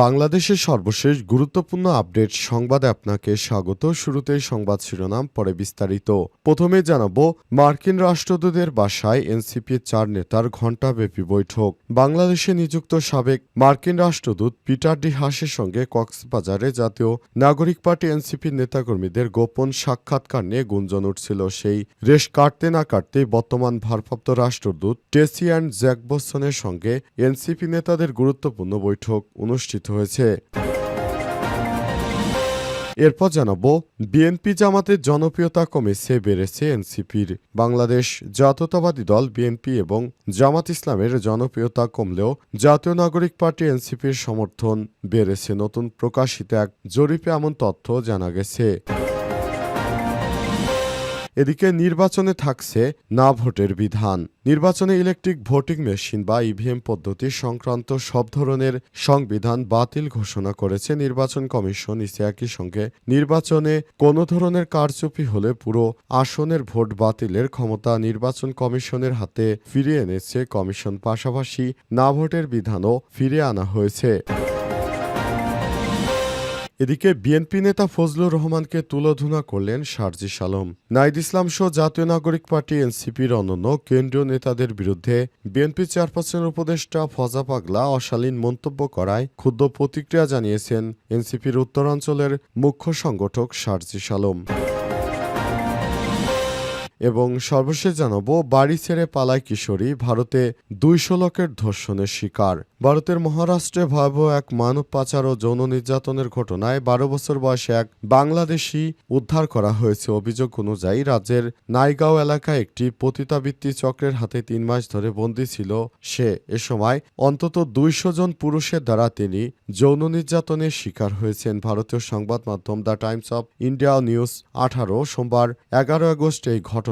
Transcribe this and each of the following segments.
বাংলাদেশের সর্বশেষ গুরুত্বপূর্ণ আপডেট সংবাদে আপনাকে স্বাগত। শুরুতেই সংবাদ শিরোনাম, পরে বিস্তারিত। প্রথমে জানাব, মার্কিন রাষ্ট্রদূতের বাসায় এনসিপি চার নেতার ঘণ্টাব্যাপী বৈঠক। বাংলাদেশে নিযুক্ত সাবেক মার্কিন রাষ্ট্রদূত পিটার ডি হাসের সঙ্গে কক্সবাজারে জাতীয় নাগরিক পার্টি এনসিপির নেতাকর্মীদের গোপন সাক্ষাৎকার নিয়ে গুঞ্জন উঠছিল। সেই রেশ কাটতে না কাটতেই বর্তমান ভারপ্রাপ্ত রাষ্ট্রদূত টেসি অ্যান্ড জ্যাকবসনের সঙ্গে এনসিপি নেতাদের গুরুত্বপূর্ণ বৈঠক অনুষ্ঠিত হয়েছে। এরপর জানাব, বিএনপি জামাতের জনপ্রিয়তা কমেছে, বেড়েছে এনসিপির। বাংলাদেশ জাতীয়তাবাদী দল বিএনপি এবং জামাত ইসলামের জনপ্রিয়তা কমলেও জাতীয় নাগরিক পার্টি এনসিপির সমর্থন বেড়েছে। নতুন প্রকাশিত এক জরিপে এমন তথ্য জানা গেছে। এদিকে নির্বাচনে থাকছে না ভোটের বিধান। নির্বাচনে ইলেকট্রিক ভোটিং মেশিন বা ইভিএম পদ্ধতি সংক্রান্ত সব ধরনের সংবিধান বাতিল ঘোষণা করেছে নির্বাচন কমিশন। ইসে একই সঙ্গে নির্বাচনে কোনো ধরনের কারচুপি হলে পুরো আসনের ভোট বাতিলের ক্ষমতা নির্বাচন কমিশনের হাতে ফিরিয়ে এনেছে। কমিশন পাশাপাশি না ভোটের বিধানও ফিরিয়ে আনা হয়েছে। এদিকে বিএনপি নেতা ফজলুর রহমানকে তুলোধুনা করলেন শারজিস আলম নাইদ ইসলাম সহ জাতীয় নাগরিক পার্টি এনসিপির অন্যান্য কেন্দ্রীয় নেতাদের বিরুদ্ধে বিএনপি চেয়ারপারসনের উপদেষ্টা ফজা পাগলা অশালীন মন্তব্য করায় ক্ষুদ্র প্রতিক্রিয়া জানিয়েছেন এনসিপির উত্তরাঞ্চলের মুখ্য সংগঠক শারজিস আলম এবং সর্বশেষ জানাব, বাড়ি ছেড়ে পালায় কিশোরী, ভারতে দুইশো লোকের ধর্ষণের শিকার। ভারতের মহারাষ্ট্রে ভয়াবহ এক মানব পাচার ও যৌন নির্যাতনের ঘটনায় বারো বছর বয়সে এক বাংলাদেশি উদ্ধার করা হয়েছে। অভিযোগ অনুযায়ী রাজ্যের নাইগাঁও এলাকায় একটি পতিতাবৃত্তি চক্রের হাতে তিন মাস ধরে বন্দী ছিল সে। এ সময় অন্তত দুইশো জন পুরুষের দ্বারা তিনি যৌন নির্যাতনের শিকার হয়েছেন। ভারতীয় সংবাদ মাধ্যম the Times of India news আঠারো সোমবার এগারো আগস্ট এই ঘটনা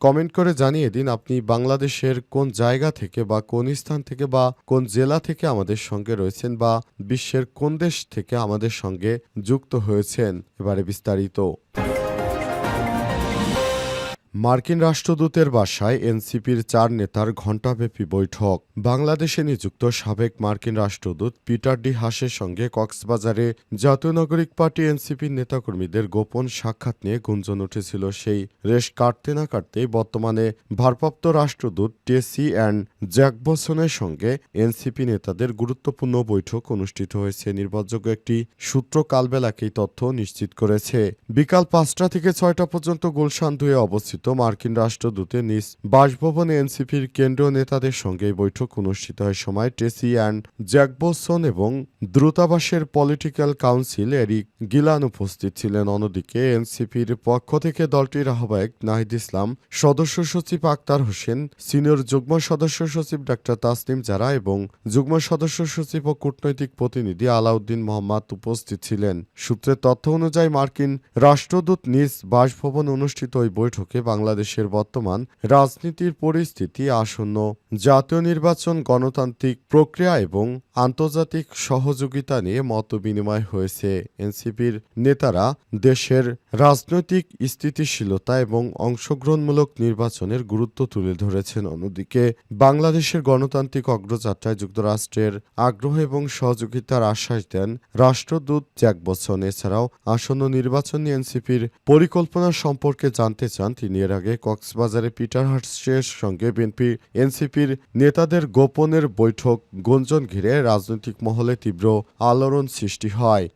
কমেন্ট করে জানিয়ে দিন আপনি বাংলাদেশের কোন জায়গা থেকে বা কোন স্থান থেকে বা কোন জেলা থেকে আমাদের সঙ্গে রয়েছেন বা বিশ্বের কোন দেশ থেকে আমাদের সঙ্গে যুক্ত হয়েছেন, এবারে বিস্তারিত। মার্কিন রাষ্ট্রদূতের বাসায় এনসিপির চার নেতার ঘণ্টাব্যাপী বৈঠক। বাংলাদেশে নিযুক্ত সাবেক মার্কিন রাষ্ট্রদূত পিটার ডি হাসের সঙ্গে কক্সবাজারে জাতীয় নাগরিক পার্টি এনসিপির নেতাকর্মীদের গোপন সাক্ষাৎ নিয়ে গুঞ্জন উঠেছিল সেই রেশ কাটতে না কাটতেই বর্তমানে ভারপ্রাপ্ত রাষ্ট্রদূত টেসি অ্যান্ড জ্যাকবসনের সঙ্গে এনসিপি নেতাদের গুরুত্বপূর্ণ বৈঠক অনুষ্ঠিত হয়েছে। নির্ভরযোগ্য একটি সূত্র কালবেলাকেই তথ্য নিশ্চিত করেছে। বিকাল পাঁচটা থেকে ছয়টা পর্যন্ত গুলশান দুয়ে অবস্থিত মার্কিন রাষ্ট্রদূতের নিজ বাসভবনে এনসিপির কেন্দ্রীয় নেতাদের সঙ্গে বৈঠক অনুষ্ঠিত হয়। সময় টেসি অ্যান্ড জ্যাকবসন এবং দ্রুতাবাসের পলিটিক্যাল কাউন্সিল এরিক গিলান উপস্থিত ছিলেন। অন্যদিকে এনসিপির পক্ষ থেকে দলটির আহ্বায়ক নাহিদ ইসলাম, সদস্য সচিব আক্তার হোসেন, সিনিয়র যুগ্ম সদস্য সচিব ডাক্তার তাসনিম জারা এবং যুগ্ম সদস্য সচিব ও কূটনৈতিক প্রতিনিধি আলাউদ্দিন মোহাম্মদ উপস্থিত ছিলেন। সূত্রের তথ্য অনুযায়ী মার্কিন রাষ্ট্রদূত নিজ বাসভবন অনুষ্ঠিত ওই বৈঠকে বাংলাদেশের বর্তমান রাজনীতির পরিস্থিতি আসন্ন জাতীয় নির্বাচন গণতান্ত্রিক প্রক্রিয়া এবং আন্তর্জাতিক সহযোগিতা নিয়ে মত বিনিময় হয়েছে এনসিপির নেতারা দেশের রাজনৈতিক স্থিতিশীলতা এবং অংশগ্রহণমূলক নির্বাচনের গুরুত্ব তুলে ধরেছেন। অন্যদিকে বাংলাদেশের গণতান্ত্রিক অগ্রযাত্রায় যুক্তরাষ্ট্রের আগ্রহ এবং সহযোগিতার আশ্বাস দেন রাষ্ট্রদূত জ্যাক বচ্চন এছাড়াও আসন্ন নির্বাচন নিয়ে এনসিপির পরিকল্পনা সম্পর্কে জানতে চান। তিনি এর আগে কক্সবাজারে পিটার হার্টসের সঙ্গে বিএনপি এনসিপির নেতাদের গোপনের বৈঠক গুঞ্জন ঘিরে রাজনৈতিক মহলে তীব্র আলোড়ন সৃষ্টি হয়।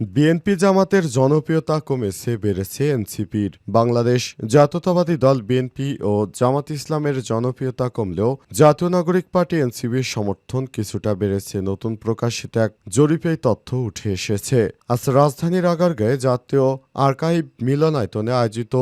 বিএনপি জামাতের জনপ্রিয়তা কমেছে, বেড়েছে এনসিপির। বাংলাদেশ জাতীয়তাবাদী দল বিএনপি ও জামাত ইসলামের জনপ্রিয়তা কমলেও জাতীয় নাগরিক পার্টি এনসিপির সমর্থন কিছুটা বেড়েছে, নতুন প্রকাশিত এক জরিপে তথ্য উঠে এসেছে। আজ রাজধানীর আগারগাঁয়ে জাতীয় আর্কাইভ মিলনায়তনে আয়োজিত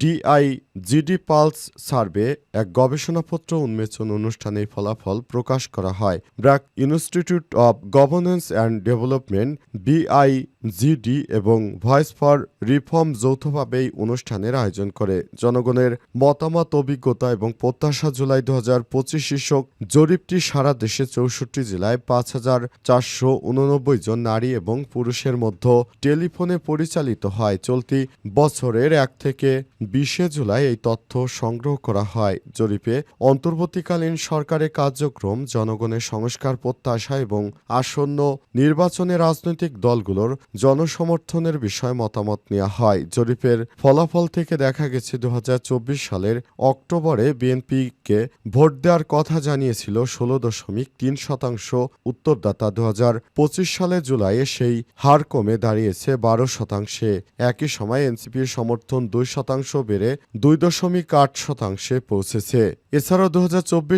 ডিআই জিডি পালস সার্ভে এক গবেষণাপত্র উন্মোচন অনুষ্ঠানে ফলাফল প্রকাশ করা হয়। BRAC institute of governance and development, BI GD এবং ভয়েস ফর রিফর্ম যৌথভাবে এই অনুষ্ঠানের আয়োজন করে। জনগণের মতামত, অভিজ্ঞতা এবং প্রত্যাশা জুলাই দু হাজার পঁচিশ শীর্ষক জরিপটি সারা দেশে চৌষট্টি জেলায় পাঁচ হাজার চারশো উননব্বই জন নারী এবং পুরুষের মধ্যে টেলিফোনে পরিচালিত হয়। চলতি বছরের এক থেকে বিশে জুলাই এই তথ্য সংগ্রহ করা হয়। জরিপে অন্তর্বর্তীকালীন সরকারের কার্যক্রম, জনগণের সংস্কার প্রত্যাশা এবং আসন্ন নির্বাচনে রাজনৈতিক দলগুলোর জনসমর্থনের বিষয়ে মতামত নেওয়া হয়। জরিপের ফলাফল থেকে দেখা গেছে দু সালের অক্টোবরে বিএনপিকে ভোট দেওয়ার কথা জানিয়েছিল ষোলো দশমিক তিন শতাংশ উত্তরদাতা। দু সালে জুলাইয়ে সেই হার কমে দাঁড়িয়েছে বারো শতাংশে। একই সময় এনসিপির সমর্থন দুই শতাংশ বেড়ে দুই দশমিক আট শতাংশে পৌঁছেছে। এছাড়াও দু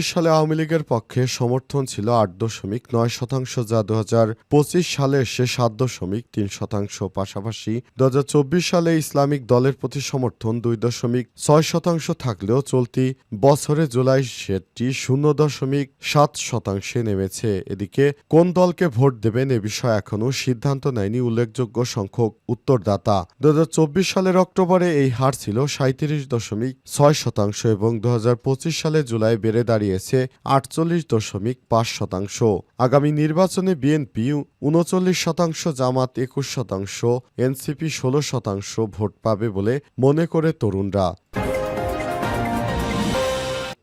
সালে আওয়ামী লীগের পক্ষে সমর্থন ছিল আট দশমিক নয় শতাংশ, যা দু হাজার পঁচিশ সালে এসে সাত দশমিক তিন শতাংশ। পাশাপাশি দু হাজার চব্বিশ সালে ইসলামিক দলের প্রতি সমর্থন দুই দশমিক ছয় শতাংশ থাকলেও চলতি বছরে জুলাই সেটি শূন্য দশমিক সাত শতাংশে নেমেছে। এদিকে কোন দলকে ভোট দেবেন এ বিষয়ে এখনও সিদ্ধান্ত নেয়নি উল্লেখযোগ্য সংখ্যক উত্তরদাতা। দু হাজার চব্বিশ সালের অক্টোবরে এই হার ছিল সাঁত্রিশ দশমিক ছয় শতাংশ এবং দু হাজার পঁচিশ সালে জুলাই বেড়ে দাঁড়িয়েছে আটচল্লিশ দশমিক পাঁচ শতাংশ। আগামী নির্বাচনে বিএনপি উনচল্লিশ শতাংশ জামাত একুশ শতাংশ এনসিপি ষোলো শতাংশ ভোট পাবে বলে মনে করে তরুণরা।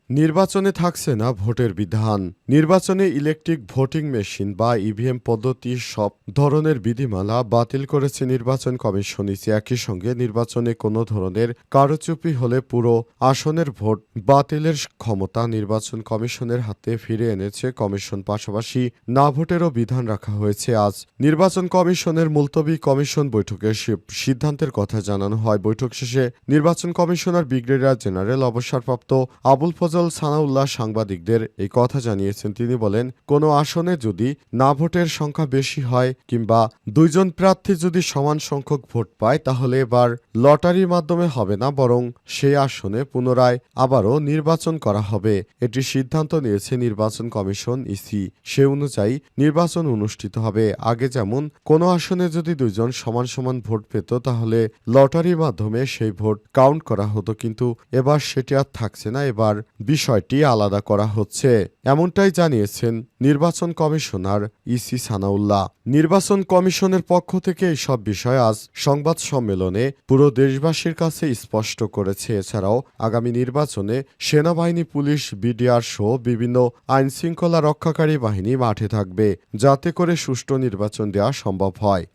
নির্বাচনে থাকছে না ভোটের বিধান। নির্বাচনে ইলেকট্রিক ভোটিং মেশিন বা ইভিএম পদ্ধতি সব ধরনের বিধিমালা বাতিল করেছে নির্বাচন কমিশন। ইসি একই সঙ্গে নির্বাচনে কোনো ধরনের কারচুপি হলে পুরো আসনের ভোট বাতিলের ক্ষমতা নির্বাচন কমিশনের হাতে ফিরে এনেছে কমিশন। পাশাপাশি না ভোটেরও বিধান রাখা হয়েছে আজ। নির্বাচন কমিশনের মুলতবি কমিশন বৈঠকে সিদ্ধান্তের কথা জানানো হয়। বৈঠক শেষে নির্বাচন কমিশনার ব্রিগেডিয়ার জেনারেল অবসরপ্রাপ্ত আবুল ফজল সানাউল্লাহ সাংবাদিকদের এই কথা জানিয়েছেন। তিনি বলেন, কোনো আসনে যদি না ভোটের সংখ্যা বেশি হয় কিংবা দুইজন প্রার্থী যদি সমান সংখ্যক ভোট পায়, তাহলে এবার লটারির মাধ্যমে হবে না, বরং সেই আসনে পুনরায় আবারও নির্বাচন করা হবে। এটি সিদ্ধান্ত নিয়েছে নির্বাচন কমিশন ইসি। সে অনুযায়ী নির্বাচন অনুষ্ঠিত হবে। আগে যেমন কোনো আসনে যদি দুইজন সমান সমান ভোট পেত, তাহলে লটারির মাধ্যমে সেই ভোট কাউন্ট করা হতো, কিন্তু এবার সেটি আর থাকছে না। এবার বিষয়টি আলাদা করা হচ্ছে। এমনটাই জানিয়েছেন নির্বাচন কমিশনার ইসি সানাউল্লাহ। নির্বাচন কমিশনের পক্ষ থেকে এইসব বিষয় আজ সংবাদ সম্মেলনে পুরো দেশবাসীর কাছে স্পষ্ট করেছে। এছাড়াও আগামী নির্বাচনে সেনাবাহিনী, পুলিশ, বিডিআর সহ বিভিন্ন আইনশৃঙ্খলা রক্ষাকারী বাহিনী মাঠে থাকবে, যাতে করে সুষ্ঠু নির্বাচন দেওয়া সম্ভব হয়।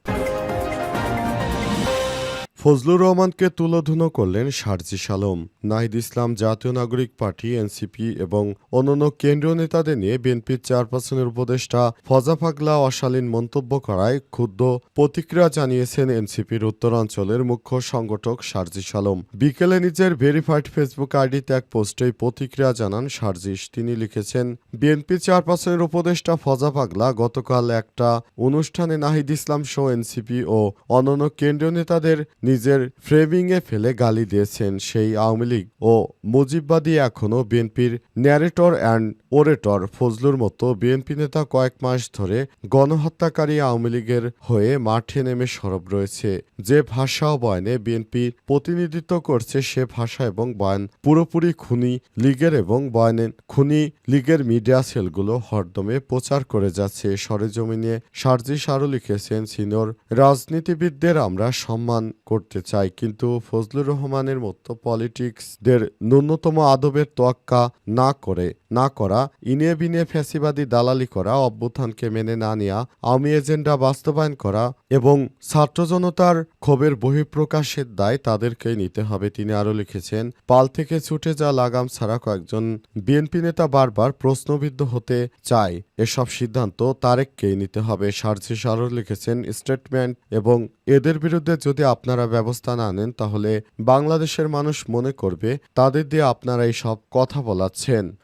ফজলুর রহমানকে তুলোধুনো করলেন শারজিস আলম নাহিদ ইসলাম জাতীয় নাগরিক পার্টি, এনসিপি এবং অন্যান্য কেন্দ্রীয় নেতাদের নিয়ে বিএনপির চেয়ারপারসনের উপদেষ্টা ফজা পাগলা অশালীন মন্তব্য করায় ক্ষুব্ধ প্রতিক্রিয়া জানিয়েছেন এনসিপির উত্তরাঞ্চলের মুখ্য সংগঠক শারজিস আলম বিকেলে নিজের ভেরিফাইড ফেসবুক আইডিতে এক পোস্টে প্রতিক্রিয়া জানান শারজিস তিনি লিখেছেন, বিএনপি চেয়ারপারসনের উপদেষ্টা ফজা পাগলা গতকাল একটা অনুষ্ঠানে নাহিদ ইসলাম সহ এনসিপি ও অন্যান্য কেন্দ্রীয় নেতাদের নিজের ফ্রেমিংয়ে ফেলে গালি দিয়েছেন সেই আওয়ামী লীগ ও মুজিববাদী এখনও বিএনপির ন্যারেটর অ্যান্ড ওরেটর ফজলুর মতো বিএনপি নেতা কয়েক মাস ধরে গণহত্যাকারী আওয়ামী লীগের হয়ে মাঠে নেমে সরব রয়েছে। যে ভাষা ও বয়ানে বিএনপির প্রতিনিধিত্ব করছে সে ভাষা এবং বয়ান পুরোপুরি খুনি লীগের এবং বয়ানের খুনি লীগের মিডিয়া সেলগুলো হরদমে প্রচার করে যাচ্ছে। সরেজমিনে সার্জিস আরও লিখেছেন, সিনিয়র রাজনীতিবিদদের আমরা সম্মান করতে চাই, কিন্তু ফজলুর রহমানের মতো পলিটিক্সদের ন্যূনতম আদবের তোয়াক্কা না করে, না করা, ইনে বিনে ফ্যাসিবাদী দালালি করা, অভ্যুত্থানকে মেনে না নেওয়া আওয়ামী এজেন্ডা বাস্তবায়ন করা এবং ছাত্র জনতার ক্ষোভের বহিঃপ্রকাশের দায় তাদেরকেই নিতে হবে, তিনি আরও লিখেছেন। পাল থেকে ছুটে যা লাগাম ছাড়া কয়েকজন বিএনপি নেতা বারবার প্রশ্নবিদ্ধ হতে চায়। এসব সিদ্ধান্ত তারেককেই নিতে হবে। সার্জি সারর লিখেছেন, স্টেটমেন্ট এবং এদের বিরুদ্ধে যদি আপনারা ব্যবস্থা না নেন, তাহলে বাংলাদেশের মানুষ মনে করবে, তাদের দিয়ে আপনারা এই সব কথা বলাচ্ছেন।